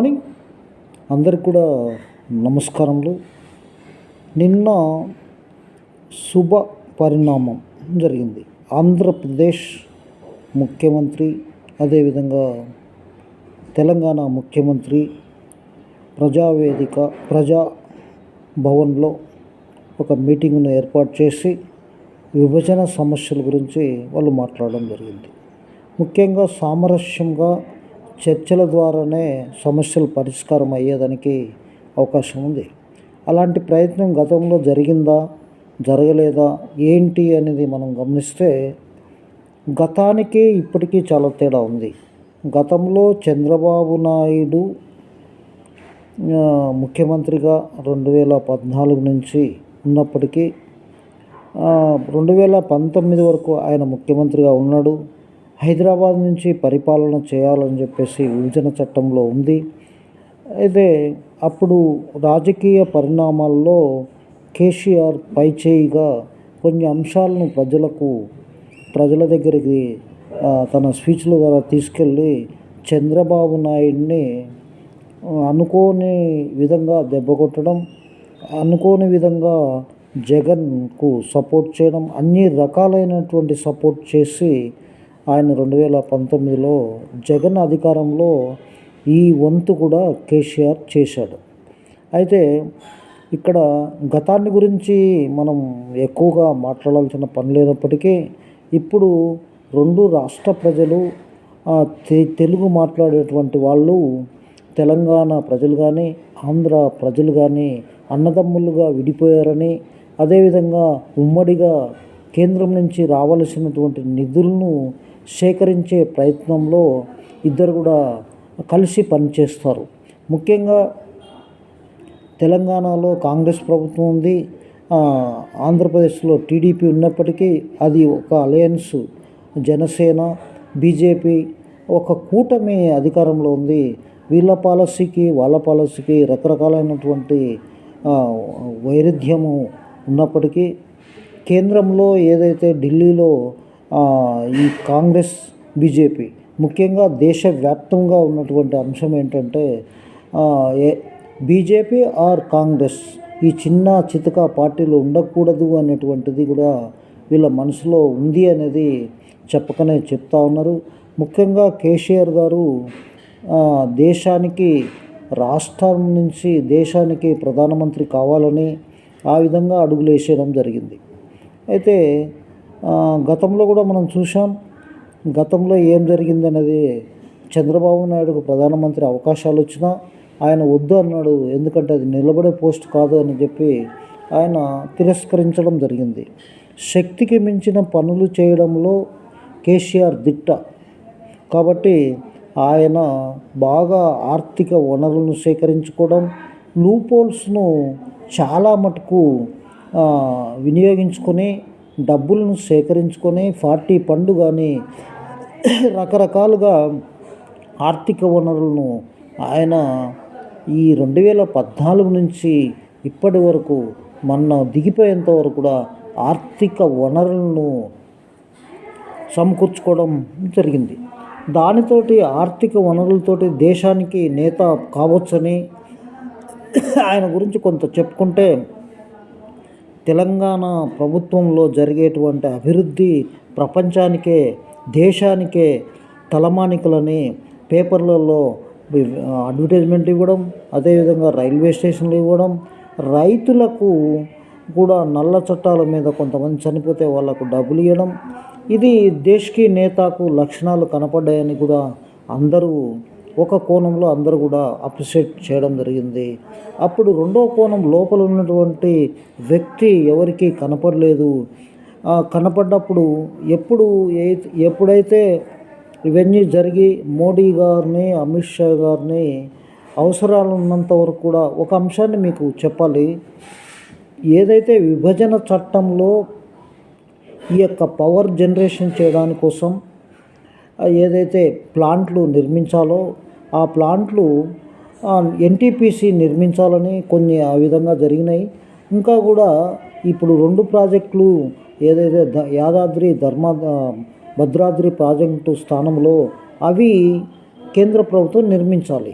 Morning అందరికి కూడా నమస్కారములు. నిన్న శుభ పరిణామం జరిగింది. ఆంధ్రప్రదేశ్ ముఖ్యమంత్రి అదేవిధంగా తెలంగాణ ముఖ్యమంత్రి ప్రజావేదిక ప్రజా భవన్లో ఒక మీటింగ్ను ఏర్పాటు చేసి విభజన సమస్యల గురించి వాళ్ళు మాట్లాడడం జరిగింది. ముఖ్యంగా సామరస్యంగా చర్చల ద్వారానే సమస్యలు పరిష్కారం అయ్యేదానికి అవకాశం ఉంది. అలాంటి ప్రయత్నం గతంలో జరిగిందా? జరగలేదా? ఏంటి అనేది మనం గమనిస్తే గతానికి ఇప్పటికీ చాలా తేడా ఉంది. గతంలో చంద్రబాబు నాయుడు ముఖ్యమంత్రిగా రెండు వేల పద్నాలుగు నుంచి ఉన్నప్పటికీ రెండు వేల పంతొమ్మిది వరకు ఆయన ముఖ్యమంత్రిగా ఉన్నాడు. హైదరాబాద్ నుంచి పరిపాలన చేయాలని చెప్పేసి విభజన చట్టంలో ఉంది. అయితే అప్పుడు రాజకీయ పరిణామాల్లో కేసీఆర్ పైచేయిగా కొన్ని అంశాలను ప్రజలకు ప్రజల దగ్గరికి తన స్పీచ్ల ద్వారా తీసుకెళ్ళి చంద్రబాబు నాయుడిని అనుకోని విధంగా దెబ్బ కొట్టడం అనుకోని విధంగా జగన్కు సపోర్ట్ చేయడం అన్ని రకాలైనటువంటి సపోర్ట్ చేసి ఆయన రెండు వేల పంతొమ్మిదిలో జగన్ అధికారంలో ఈ వంతు కూడా కేసీఆర్ చేశాడు. అయితే ఇక్కడ గతాన్ని గురించి మనం ఎక్కువగా మాట్లాడాల్సిన పని లేనప్పటికీ ఇప్పుడు రెండు రాష్ట్ర ప్రజలు తెలుగు మాట్లాడేటువంటి వాళ్ళు తెలంగాణ ప్రజలు కానీ ఆంధ్ర ప్రజలు కానీ అన్నదమ్ములుగా విడిపోయారని అదేవిధంగా ఉమ్మడిగా కేంద్రం నుంచి రావలసినటువంటి నిధులను సేకరించే ప్రయత్నంలో ఇద్దరు కూడా కలిసి పనిచేస్తారు. ముఖ్యంగా తెలంగాణలో కాంగ్రెస్ ప్రభుత్వం ఉంది. ఆంధ్రప్రదేశ్లో టీడీపీ ఉన్నప్పటికీ అది ఒక అలయన్స్ జనసేన బీజేపీ ఒక కూటమి అధికారంలో ఉంది. వీళ్ళ పాలసీకి వాళ్ళ పాలసీకి రకరకాలైనటువంటి వైరుధ్యము ఉన్నప్పటికీ కేంద్రంలో ఏదైతే ఢిల్లీలో ఈ కాంగ్రెస్ బీజేపీ ముఖ్యంగా దేశవ్యాప్తంగా ఉన్నటువంటి అంశం ఏంటంటే ఏ బీజేపీ ఆర్ కాంగ్రెస్ ఈ చిన్న చితక పార్టీలు ఉండకూడదు అనేటువంటిది కూడా వీళ్ళ మనసులో ఉంది అనేది చెప్పకనే చెప్తా ఉన్నారు. ముఖ్యంగా కేసీఆర్ గారు దేశానికి రాష్ట్రం నుంచి దేశానికి ప్రధానమంత్రి కావాలని ఆ విధంగా అడుగులు వేసేయడం జరిగింది. అయితే గతంలో కూడా మనం చూసాం గతంలో ఏం జరిగిందనేది చంద్రబాబు నాయుడుకు ప్రధానమంత్రి అవకాశాలు వచ్చినా ఆయన వద్దు అన్నాడు. ఎందుకంటే అది నిలబడే పోస్ట్ కాదు అని చెప్పి ఆయన తిరస్కరించడం జరిగింది. శక్తికి మించిన పనులు చేయడంలో కేసీఆర్ దిట్ట. కాబట్టి ఆయన బాగా ఆర్థిక వనరులను సేకరించుకోవడం లూపోల్స్ను చాలా మటుకు వినియోగించుకొని డబ్బులను సేకరించుకొని ఫార్టీ పండు కానీ రకరకాలుగా ఆర్థిక వనరులను ఆయన ఈ రెండు వేల పద్నాలుగు నుంచి ఇప్పటి వరకు మొన్న దిగిపోయేంత వరకు కూడా ఆర్థిక వనరులను సమకూర్చుకోవడం జరిగింది. దానితోటి ఆర్థిక వనరులతోటి దేశానికి నేత కావచ్చని ఆయన గురించి కొంత చెప్పుకుంటే తెలంగాణ ప్రభుత్వంలో జరిగేటువంటి అభివృద్ధి ప్రపంచానికే దేశానికే తలమానికలని పేపర్లలో అడ్వర్టైజ్మెంట్ ఇవ్వడం అదేవిధంగా రైల్వే స్టేషన్లు ఇవ్వడం రైతులకు కూడా నల్ల చట్టాల మీద కొంతమంది చనిపోతే వాళ్ళకు డబ్బులు ఇవ్వడం. ఇది దేశ్కి నేతకు లక్షణాలు కనపడ్డాయని కూడా అందరూ ఒక కోణంలో అందరూ కూడా అప్రిషియేట్ చేయడం జరిగింది. అప్పుడు రెండో కోణం లోపల ఉన్నటువంటి వ్యక్తి ఎవరికి కనపడలేదు. కనపడ్డప్పుడు ఎప్పుడు ఎప్పుడైతే ఇవన్నీ జరిగి మోడీ గారిని అమిత్ షా గారిని అవసరాలు ఉన్నంత వరకు కూడా ఒక అంశాన్ని మీకు చెప్పాలి. ఏదైతే విభజన చట్టంలో ఈ యొక్క పవర్ జనరేషన్ చేయడాని కోసం ఏదైతే ప్లాంట్లు నిర్మించాలో ఆ ప్లాంట్లు ఎన్టీపీసీ నిర్మించాలని కొన్ని ఆ విధంగా జరిగినాయి. ఇంకా కూడా ఇప్పుడు రెండు ప్రాజెక్టులు ఏదైతే ద యాదాద్రి ధర్మ భద్రాద్రి ప్రాజెక్టు స్థానంలో అవి కేంద్ర ప్రభుత్వం నిర్మించాలి.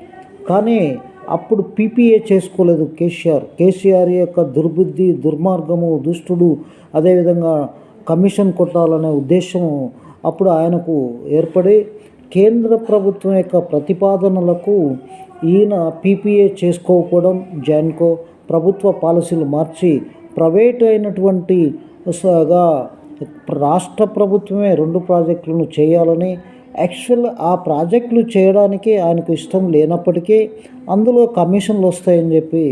కానీ అప్పుడు పీపీఏ చేసుకోలేదు కేసీఆర్. కేసీఆర్ యొక్క దుర్బుద్ధి దుర్మార్గము దుష్టుడు అదేవిధంగా కమిషన్ కొట్టాలనే ఉద్దేశము అప్పుడు ఆయనకు ఏర్పడి కేంద్ర ప్రభుత్వం యొక్క ప్రతిపాదనలకు ఈయన పీపీఏ చేసుకోకపోవడం జాన్కో ప్రభుత్వ పాలసీలు మార్చి ప్రైవేట్ అయినటువంటి సగా రాష్ట్ర ప్రభుత్వమే రెండు ప్రాజెక్టులను చేయాలని యాక్చువల్ ఆ ప్రాజెక్టులు చేయడానికి ఆయనకు ఇష్టం లేనప్పటికీ అందులో కమిషన్లు వస్తాయని చెప్పి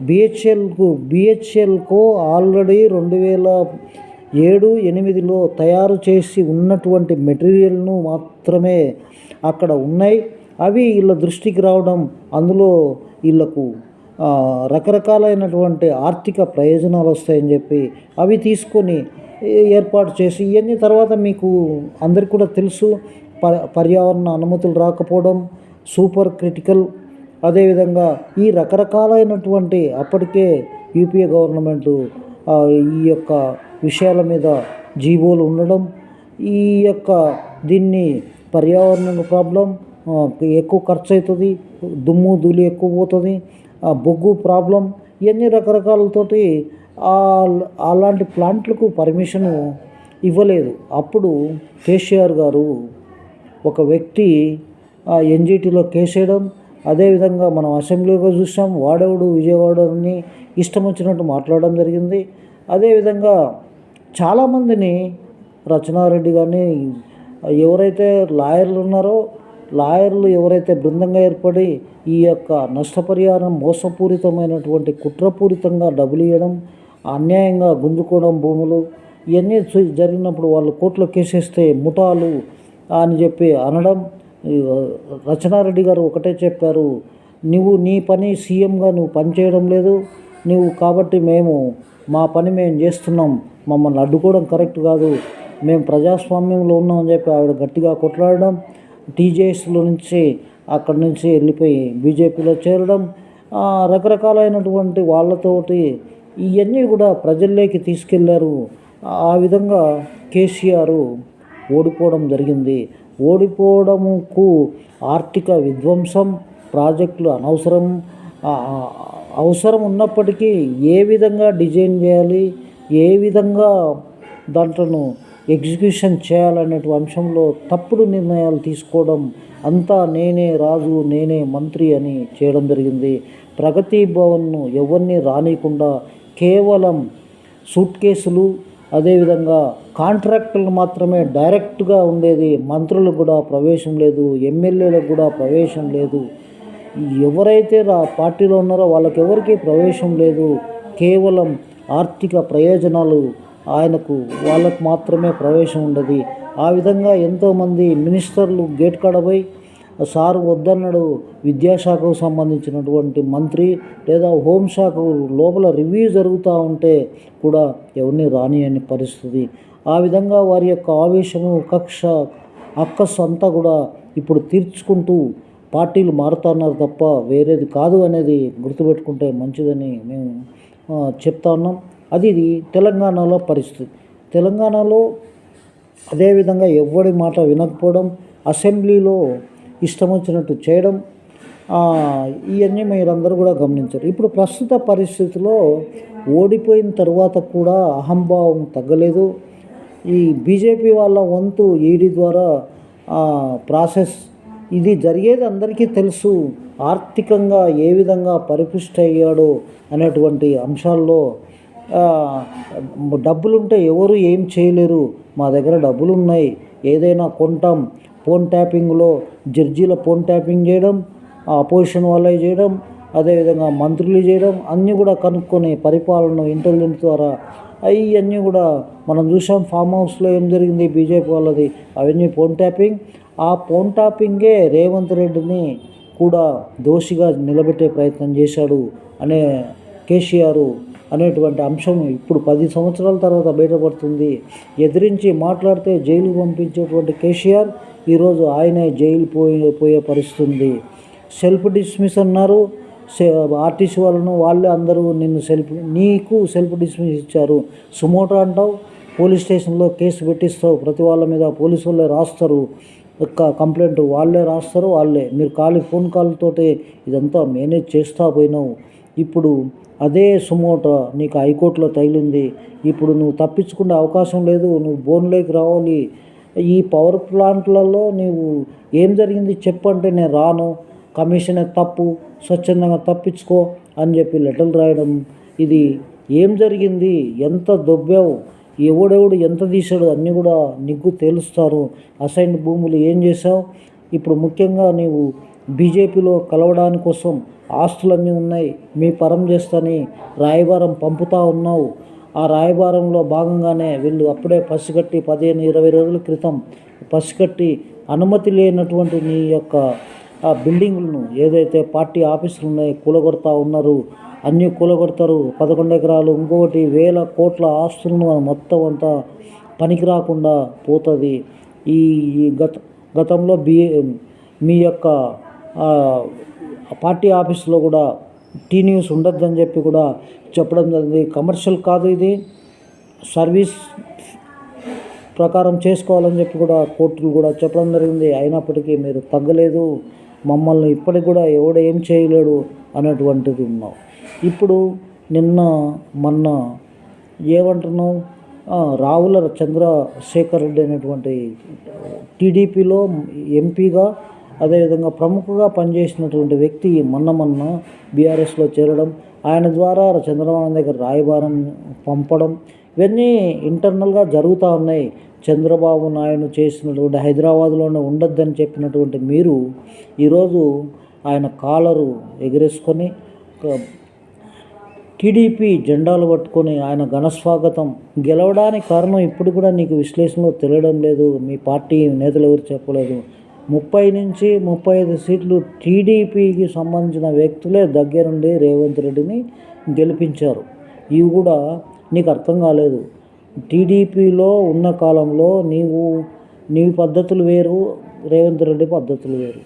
బిహెచ్ఎల్కు బిహెచ్ఎల్కు ఆల్రెడీ రెండు వేల ఏడు ఎనిమిదిలో తయారు చేసి ఉన్నటువంటి మెటీరియల్ను మాత్రమే అక్కడ ఉన్నాయి. అవి వీళ్ళ దృష్టికి రావడం అందులో వీళ్ళకు రకరకాలైనటువంటి ఆర్థిక ప్రయోజనాలు వస్తాయని చెప్పి అవి తీసుకొని ఏర్పాటు చేసి ఇవన్నీ తర్వాత మీకు అందరికి కూడా తెలుసు. ప పర్యావరణ అనుమతులు రాకపోవడం సూపర్ క్రిటికల్. అదేవిధంగా ఈ రకరకాలైనటువంటి అప్పటికే యూపీఏ గవర్నమెంట్ ఈ యొక్క విషయాల మీద జీవోలు ఉండడం ఈ యొక్క దీన్ని పర్యావరణ ప్రాబ్లం ఎక్కువ ఖర్చు అవుతుంది దుమ్ము ధూళి ఎక్కువ పోతుంది ఆ, బొగ్గు ప్రాబ్లం ఇవన్నీ రకరకాలతోటి అలాంటి ప్లాంట్లకు పర్మిషను ఇవ్వలేదు. అప్పుడు కేసీఆర్ గారు ఒక వ్యక్తి ఆ ఎన్జిటిలో కేసేయడం అదేవిధంగా మనం అసెంబ్లీలో చూసాం వాడేవుడు విజయవాడని ఇష్టం వచ్చినట్టు మాట్లాడడం జరిగింది. అదేవిధంగా చాలామందిని రచనారెడ్డి కానీ ఎవరైతే లాయర్లు ఉన్నారో లాయర్లు ఎవరైతే బృందంగా ఏర్పడి ఈ యొక్క నష్టపరిహారం మోసపూరితమైనటువంటి కుట్రపూరితంగా డబ్బులు ఇవ్వడం అన్యాయంగా గుంజుకోవడం భూములు ఇవన్నీ జరిగినప్పుడు వాళ్ళు కోర్టులో కేసేస్తే ముఠాలు అని చెప్పి అనడం రచనారెడ్డి గారు ఒకటే చెప్పారు నువ్వు నీ పని సీఎంగా నువ్వు పని చేయడం లేదు నువ్వు కాబట్టి మేము మా పని మేము చేస్తున్నాం మమ్మల్ని అడ్డుకోవడం కరెక్ట్ కాదు. మేము ప్రజాస్వామ్యంలో ఉన్నామని చెప్పి ఆవిడ గట్టిగా కొట్లాడడం టీజేఎస్లో నుంచి అక్కడి నుంచి వెళ్ళిపోయి బీజేపీలో చేరడం రకరకాలైనటువంటి వాళ్ళతోటి ఇవన్నీ కూడా ప్రజల్లోకి తీసుకెళ్ళారు. ఆ విధంగా కేసీఆర్ ఓడిపోవడం జరిగింది. ఓడిపోవడముకు ఆర్థిక విధ్వంసం ప్రాజెక్టులు అనవసరం అవసరం ఉన్నప్పటికీ ఏ విధంగా డిజైన్ చేయాలి ఏ విధంగా దాంట్లను ఎగ్జిక్యూషన్ చేయాలనేటువంటి అంశంలో తప్పుడు నిర్ణయాలు తీసుకోవడం అంతా నేనే రాజు నేనే మంత్రి అని చేయడం జరిగింది. ప్రగతి భవన్ను ఎవరిని రానియకుండా కేవలం సూట్ కేసులు అదేవిధంగా కాంట్రాక్టులు మాత్రమే డైరెక్ట్గా ఉండేది మంత్రులకు కూడా ప్రవేశం లేదు ఎమ్మెల్యేలకు కూడా ప్రవేశం లేదు. ఎవరైతే రా పార్టీలో ఉన్నారో వాళ్ళకి ఎవరికీ ప్రవేశం లేదు. కేవలం ఆర్థిక ప్రయోజనాలు ఆయనకు వాళ్ళకు మాత్రమే ప్రవేశం ఉండదు. ఆ విధంగా ఎంతోమంది మినిస్టర్లు గేట్ కాడపోయి సార్ వద్దన్నాడు విద్యాశాఖకు సంబంధించినటువంటి మంత్రి లేదా హోంశాఖ లోపల రివ్యూ జరుగుతూ ఉంటే కూడా ఎవరిని రానియని పరిస్థితి. ఆ విధంగా వారి యొక్క ఆవేశము కక్ష అక్కస్ అంతా కూడా ఇప్పుడు తీర్చుకుంటూ పార్టీలు మారుతున్నారు తప్ప వేరేది కాదు అనేది గుర్తుపెట్టుకుంటే మంచిదని మేము చెప్తా ఉన్నాం. అది ఇది తెలంగాణలో పరిస్థితి. తెలంగాణలో అదేవిధంగా ఎవడి మాట వినకపోవడం అసెంబ్లీలో ఇష్టం వచ్చినట్టు చేయడం ఇవన్నీ మీరందరూ కూడా గమనించారు. ఇప్పుడు ప్రస్తుత పరిస్థితిలో ఓడిపోయిన తర్వాత కూడా అహంభావం తగ్గలేదు. ఈ బీజేపీ వాళ్ళ వంతు ఈడీ ద్వారా ప్రాసెస్ ఇది జరిగేది అందరికీ తెలుసు. ఆర్థికంగా ఏ విధంగా పరిపుష్టి అయ్యాడో అనేటువంటి అంశాల్లో డబ్బులుంటే ఎవరు ఏం చేయలేరు. మా దగ్గర డబ్బులు ఉన్నాయి ఏదైనా కొంటాం. ఫోన్ ట్యాపింగ్లో జడ్జీల ఫోన్ ట్యాపింగ్ చేయడం అపోజిషన్ వాళ్ళే చేయడం అదేవిధంగా మంత్రులు చేయడం అన్నీ కూడా కనుక్కొని పరిపాలన ఇంటెలిజెన్స్ ద్వారా అవన్నీ కూడా మనం చూసాం. ఫామ్ హౌస్లో ఏం జరిగింది? బీజేపీ వాళ్ళది. అవన్నీ ఫోన్ ట్యాపింగ్. ఆ ఫోన్ టాపింగే రేవంత్ రెడ్డిని కూడా దోషిగా నిలబెట్టే ప్రయత్నం చేశాడు అనే కేసీఆర్ అనేటువంటి అంశం ఇప్పుడు పది సంవత్సరాల తర్వాత బయటపడుతుంది. ఎదిరించి మాట్లాడితే జైలు పంపించేటువంటి కేసీఆర్ ఈరోజు ఆయనే జైలు పోయే పోయే పరిస్థితి ఉంది సెల్ఫ్ డిస్మిస్ అన్నారు. ఆర్టీసీ వాళ్ళను వాళ్ళే అందరూ నిన్ను సెల్ఫ్ నీకు సెల్ఫ్ డిస్మిస్ ఇచ్చారు. సుమోటో అంటావు. పోలీస్ స్టేషన్లో కేసు పెట్టిస్తావు. ప్రతి వాళ్ళ మీద పోలీసు వాళ్ళే రాస్తారు. యొక్క కంప్లైంట్ వాళ్ళే రాస్తారు వాళ్ళే. మీరు ఖాళీ ఫోన్ కాల్తోటే ఇదంతా మేనేజ్ చేస్తా పోయినావు. ఇప్పుడు అదే సుమోట నీకు హైకోర్టులో తగిలింది. ఇప్పుడు నువ్వు తప్పించుకునే అవకాశం లేదు. నువ్వు బోన్లోకి రావాలి. ఈ పవర్ ప్లాంట్లలో నీవు ఏం జరిగింది చెప్పంటే నేను రాను. కమిషన్ తప్పు. స్వచ్ఛందంగా తప్పించుకో అని చెప్పి లెటర్లు రాయడం. ఇది ఏం జరిగింది? ఎంత దొబ్బావు? ఎవడెవడు ఎంత తీశాడు అన్నీ కూడా నీకు తెలుస్తారు. అసైన్ భూములు ఏం చేసావు ఇప్పుడు ముఖ్యంగా నీవు బీజేపీలో కలవడానికి కోసం ఆస్తులన్నీ ఉన్నాయి. మీ పరం చేస్తని రాయబారం పంపుతా ఉన్నావు. ఆ రాయబారంలో భాగంగానే వీళ్ళు అప్పుడే పసిగట్టి పదిహేను ఇరవై రోజుల క్రితం పసిగట్టి అనుమతి లేనటువంటి నీ యొక్క ఆ బిల్డింగులను ఏదైతే పార్టీ ఆఫీసులు ఉన్నాయో కూలగొడతా ఉన్నారు. అన్నీ కూలగొడతారు. పదకొండు ఎకరాలు ఇంకొకటి వేల కోట్ల ఆస్తులను మొత్తం అంతా పనికి రాకుండా పోతుంది. ఈ గత గతంలో బి మీ యొక్క పార్టీ ఆఫీస్లో కూడా టీ న్యూస్ ఉండొద్దని చెప్పి కూడా చెప్పడం జరిగింది. కమర్షియల్ కాదు ఇది. సర్వీస్ ప్రకారం చేసుకోవాలని చెప్పి కూడా కోర్టులు కూడా చెప్పడం జరిగింది. అయినప్పటికీ మీరు తగ్గలేదు. మమ్మల్ని ఇప్పటికి కూడా ఎవడు ఏం చేయలేడు అనేటువంటిది ఉన్నావు ఇప్పుడు నిన్న మొన్న ఏమంటున్నావు? రావుల చంద్రశేఖర్ రెడ్డి అనేటువంటి టీడీపీలో ఎంపీగా అదేవిధంగా ప్రముఖగా పనిచేసినటువంటి వ్యక్తి మొన్న మొన్న బీఆర్ఎస్లో చేరడం ఆయన ద్వారా చంద్రబాబు దగ్గర రాయబారం పంపడం ఇవన్నీ ఇంటర్నల్గా జరుగుతూ ఉన్నాయి. చంద్రబాబు నాయుడు చేసినటువంటి హైదరాబాద్లోనే ఉండొద్దని చెప్పినటువంటి మీరు ఈరోజు ఆయన కాలరు ఎగరేసుకొని టీడీపీ జెండాలు పట్టుకొని ఆయన ఘనస్వాగతం. గెలవడానికి కారణం ఇప్పుడు కూడా నీకు విశ్లేషణలో తెలియడం లేదు. మీ పార్టీ నేతలు ఎవరు చెప్పలేదు. ముప్పై నుంచి ముప్పై ఐదు సీట్లు టీడీపీకి సంబంధించిన వ్యక్తులే దగ్గరుండి రేవంత్ రెడ్డిని గెలిపించారు. ఇవి కూడా నీకు అర్థం కాలేదు. టీడీపీలో ఉన్న కాలంలో నీవు నీ పద్ధతులు వేరు రేవంత్ రెడ్డి పద్ధతులు వేరు.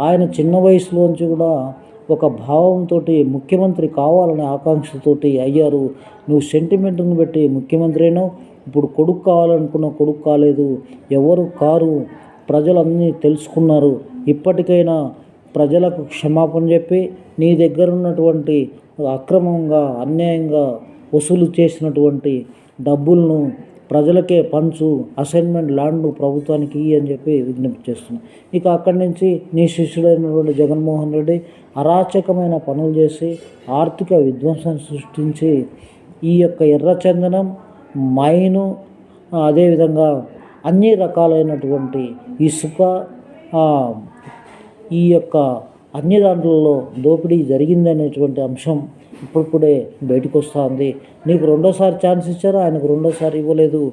ఆయన చిన్న వయసులోంచి కూడా ఒక భావంతో ముఖ్యమంత్రి కావాలనే ఆకాంక్షతోటి అయ్యారు. నువ్వు సెంటిమెంట్ని బట్టి ముఖ్యమంత్రి అయినావు. ఇప్పుడు కొడుకు కావాలనుకున్న కొడుకు కాలేదు. ఎవరు? కారు. ప్రజలన్నీ తెలుసుకున్నారు. ఇప్పటికైనా ప్రజలకు క్షమాపణ చెప్పి నీ దగ్గర ఉన్నటువంటి అక్రమంగా అన్యాయంగా వసూలు చేసినటువంటి డబ్బులను ప్రజలకే పంచు అసైన్మెంట్ ల్యాండ్ను ప్రభుత్వానికి ఇయ్యి అని చెప్పి విజ్ఞప్తి చేస్తున్నాను ఇక అక్కడి నుంచి నీ శిష్యుడైనటువంటి జగన్మోహన్ రెడ్డి అరాచకమైన పనులు చేసి ఆర్థిక విధ్వంసం సృష్టించి ఈ యొక్క ఎర్రచందనం మైను అదేవిధంగా అన్ని రకాలైనటువంటి ఇసుక ఈ యొక్క అన్ని దాంట్లలో దోపిడీ జరిగిందనేటువంటి అంశం ఇప్పుడిప్పుడే బయటకు వస్తుంది నీకు రెండోసారి ఛాన్స్ ఇచ్చారు? ఆయనకు రెండోసారి ఇవ్వలేదు.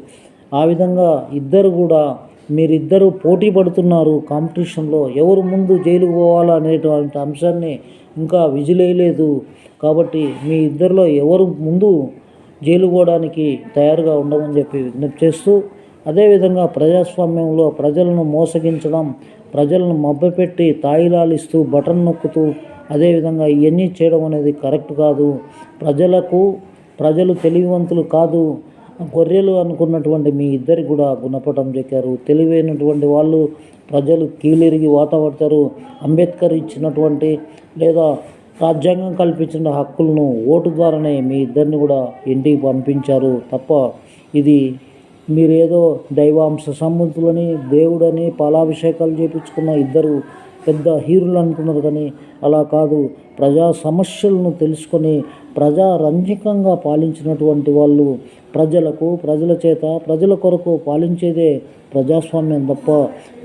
ఆ విధంగా ఇద్దరు కూడా మీరిద్దరు పోటీ పడుతున్నారు కాంపిటీషన్లో. ఎవరు ముందు జైలుకు పోవాలా అనేటువంటి అంశాన్ని ఇంకా విజిలేయలేదు. కాబట్టి మీ ఇద్దరిలో ఎవరు ముందు జైలు పోవడానికి తయారుగా ఉండమని చెప్పి విజ్ఞప్తి చేస్తూ అదేవిధంగా ప్రజాస్వామ్యంలో ప్రజలను మోసగించడం ప్రజలను మభ్యపెట్టి తాయిలాలిస్తూ బటన్ నొక్కుతూ అదేవిధంగా ఇవన్నీ చేయడం అనేది కరెక్ట్ కాదు. ప్రజలకు ప్రజలు తెలివివంతులు కాదు. గొర్రెలు అనుకున్నటువంటి మీ ఇద్దరికి కూడా గుణపటం చెక్కారు. తెలివైనటువంటి వాళ్ళు ప్రజలు కీలిరిగి వాతాపడతారు. అంబేద్కర్ ఇచ్చినటువంటి లేదా రాజ్యాంగం కల్పించిన హక్కులను ఓటు ద్వారానే మీ ఇద్దరిని కూడా ఇంటికి పంపించారు తప్ప ఇది మీరేదో దైవాంశ సంబంధులని దేవుడని పాలాభిషేకాలు చేపించుకున్న ఇద్దరు పెద్ద హీరోలు అనుకున్నారు కానీ అలా కాదు. ప్రజా సమస్యలను తెలుసుకొని ప్రజారంజకంగా పాలించినటువంటి వాళ్ళు ప్రజలకు ప్రజల చేత ప్రజల కొరకు పాలించేదే ప్రజాస్వామ్యం తప్ప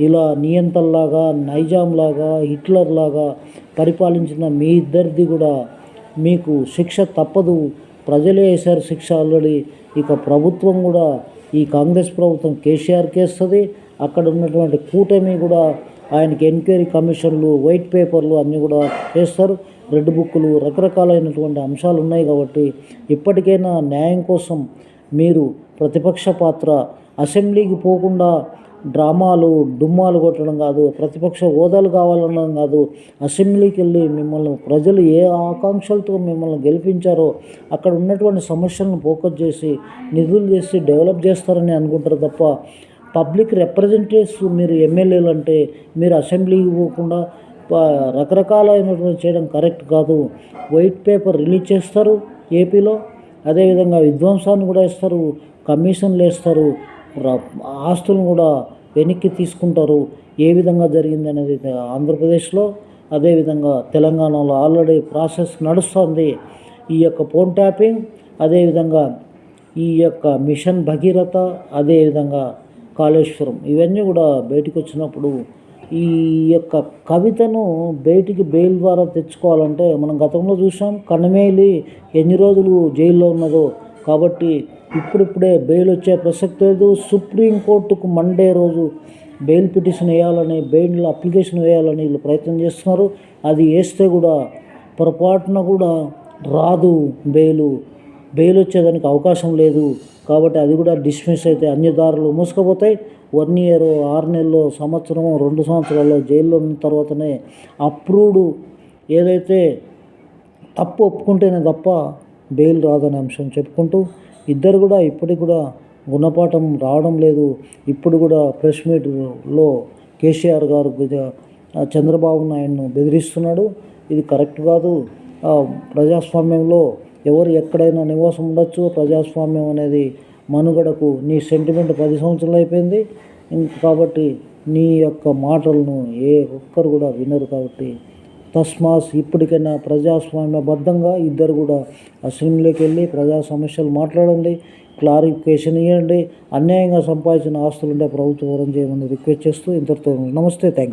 ఇలా నియంతల్లాగా నైజాంలాగా హిట్లర్లాగా పరిపాలించిన మీ ఇద్దరిది కూడా మీకు శిక్ష తప్పదు. ప్రజలే వేశారు శిక్ష ఆల్రెడీ ఇక ప్రభుత్వం కూడా ఈ కాంగ్రెస్ ప్రభుత్వం కేసీఆర్కి వేస్తుంది అక్కడ ఉన్నటువంటి కూటమి కూడా ఆయనకి ఎంక్వైరీ కమిషన్లు వైట్ పేపర్లు అన్నీ కూడా చేస్తారు. రెడ్ బుక్కులు రకరకాలైనటువంటి అంశాలు ఉన్నాయి కాబట్టి ఇప్పటికైనా న్యాయం కోసం మీరు ప్రతిపక్ష పాత్ర అసెంబ్లీకి పోకుండా డ్రామాలు డుమ్మాలు కొట్టడం కాదు ప్రతిపక్ష హోదాలు కావాలనడం కాదు అసెంబ్లీకి వెళ్ళి మిమ్మల్ని ప్రజలు ఏ ఆకాంక్షలతో మిమ్మల్ని గెలిపించారో అక్కడ ఉన్నటువంటి సమస్యలను ఫోకస్ చేసి నిధులు చేసి డెవలప్ చేస్తారని అనుకుంటారు తప్ప పబ్లిక్ రిప్రజెంటేటివ్స్ మీరు ఎమ్మెల్యేలు అంటే మీరు అసెంబ్లీకి పోకుండా రకరకాలైనటువంటి చేయడం కరెక్ట్ కాదు. వైట్ పేపర్ రిలీజ్ చేస్తారు ఏపీలో. అదేవిధంగా విధ్వంసాన్ని కూడా ఇస్తారు కమిషన్లు వేస్తారు ఆస్తులను కూడా వెనక్కి తీసుకుంటారు. ఏ విధంగా జరిగింది అనేది ఆంధ్రప్రదేశ్లో. అదేవిధంగా తెలంగాణలో ఆల్రెడీ ప్రాసెస్ నడుస్తుంది. ఈ యొక్క ఫోన్ ట్యాపింగ్ అదేవిధంగా ఈ యొక్క మిషన్ భగీరథ అదేవిధంగా కాళేశ్వరం. ఇవన్నీ కూడా బయటకు వచ్చినప్పుడు ఈ యొక్క కవితను బయటికి బెయిల్ ద్వారా తెచ్చుకోవాలంటే మనం గతంలో చూసాం కన్నమేలి ఎన్ని రోజులు జైల్లో ఉన్నదో. కాబట్టి ఇప్పుడిప్పుడే బెయిల్ వచ్చే ప్రసక్తి లేదు. సుప్రీంకోర్టుకు మండే రోజు బెయిల్ పిటిషన్ వేయాలని బెయిల్ అప్లికేషన్ వేయాలని వీళ్ళు ప్రయత్నం చేస్తున్నారు. అది వేస్తే కూడా పొరపాటున కూడా రాదు బెయిలు. బెయిల్ వచ్చేదానికి అవకాశం లేదు. కాబట్టి అది కూడా డిస్మిస్ అయితే అన్ని దారులు మూసుకుపోతాయి. వన్ ఇయర్ ఆరు నెలలు సంవత్సరం రెండు సంవత్సరాల్లో జైల్లో ఉన్న తర్వాతనే అప్రూవ్డ్ ఏదైతే తప్పు ఒప్పుకుంటేనే తప్ప బెయిల్ రాదనే అంశం చెప్పుకుంటూ ఇద్దరు కూడా ఇప్పటికి కూడా గుణపాఠం రావడం లేదు. ఇప్పుడు కూడా ప్రెస్ మీట్లో కేసీఆర్ గారు చంద్రబాబు నాయుడును బెదిరిస్తున్నాడు. ఇది కరెక్ట్ కాదు. ప్రజాస్వామ్యంలో ఎవరు ఎక్కడైనా నివాసం ఉండొచ్చు. ప్రజాస్వామ్యం అనేది మనుగడకు నీ సెంటిమెంట్ పది సంవత్సరాలు అయిపోయింది. కాబట్టి నీ యొక్క మాటలను ఏ ఒక్కరు కూడా వినరు కాబట్టి తస్మాస్ ఇప్పటికైనా ప్రజాస్వామ్యబద్ధంగా ఇద్దరు కూడా అసెంబ్లీకి వెళ్ళి ప్రజా సమస్యలు మాట్లాడండి క్లారిఫికేషన్ ఇవ్వండి అన్యాయంగా సంపాదించిన ఆస్తులుంటే ప్రభుత్వం వరం చేయమని రిక్వెస్ట్ చేస్తూ ఇంతటితో నమస్తే. Thank you